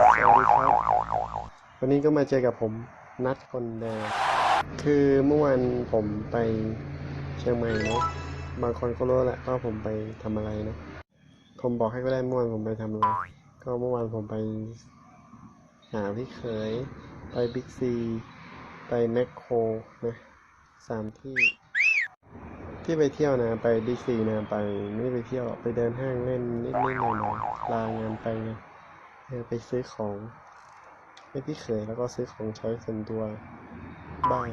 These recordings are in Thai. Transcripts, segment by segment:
สวัสดีครับวันนี้ก็มาเจอกับผมนัดคนแดงคือเมื่อวานผมไปเชียงใหม่เนาะบางคนก็รู้แหละว่าผมไปทำอะไรเนาะผมบอกให้ก็ได้เมื่อวานผมไปทำอะไรก็เมื่อวานผมไปหาพี่เขยไปบิ๊กซี ไปแมคโครนะสามที่ ที่ไปเที่ยวนะไปบิ๊กซีนะไปไม่ได้ไปเที่ยวไปเดินห้างเล่นนิดๆหน่อยๆลางานไปไง เออไปซื้อของให้พี่เขยแล้วก็ซื้อของใช้ส่วนตัวบ้าง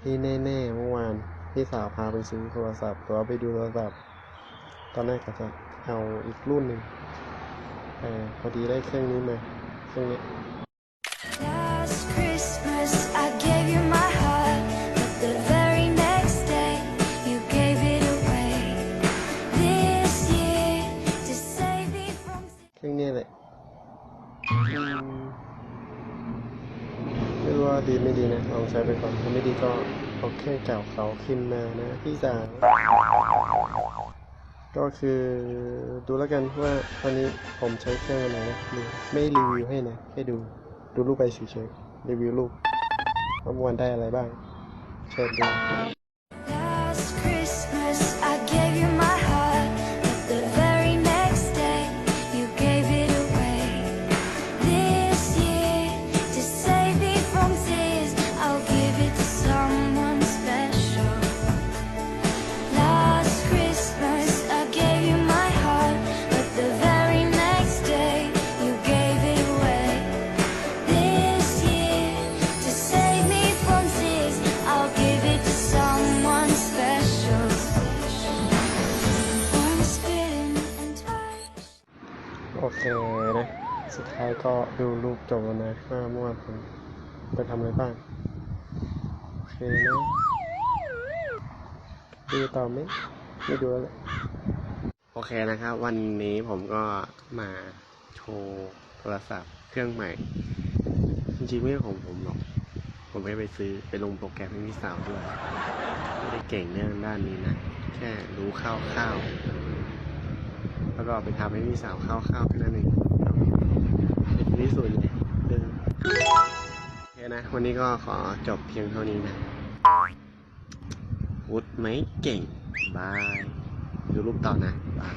ที่แน่ๆเมื่อวานพี่สาวพาไปซื้อโทรศัพท์ตัวาไปดูโทรศัพท์ ตอนแรกก็จะเอาอีกรุ่นหนึ่งแต่พอดีได้เครื่องนี้มาเครื่องนี้ ไม่ว่าดีไม่ดีนะลองใช้ไปก่อนถ้าไม่ดีก็เอาเครื่องเก่าเขาขึ้นมานะพี่สาก็คือดูแล้วกันว่าตอนนี้ผมใช้เครื่องอะไรนะดูไม่รีวิวให้นะแค่ดูดูรูปไปเฉยๆรีวิวรูปว่าเมื่อวันได้อะไรบ้างเชิญดู โอเคนะ สุดท้ายก็ดูรูปจบแล้วนะว่าเมื่อวานผมไปทำอะไรบ้าง โอเคนะ ดูต่อไหมไม่ดูแล้วแหละโอเคนะครับ วันนี้ผมก็มาโชว์โทรศัพท์เครื่องใหม่ จริงๆไม่ใช่ของผมหรอก ผมไม่ไปซื้อไปลงโปรแกรมให้พี่สาวด้วย ไม่ได้เก่งเรื่องด้านนี้นะ แค่รู้คร่าวๆ แล้วก็ไปทำให้พี่สาวข้าวๆแค่นั้นเองเป็นที่สุดเลยเดินโอเคนะ วันนี้ก็ขอจบเพียงเท่านี้นะวุฒไหมเก่ง บาย ดูรูปต่อนะ บาย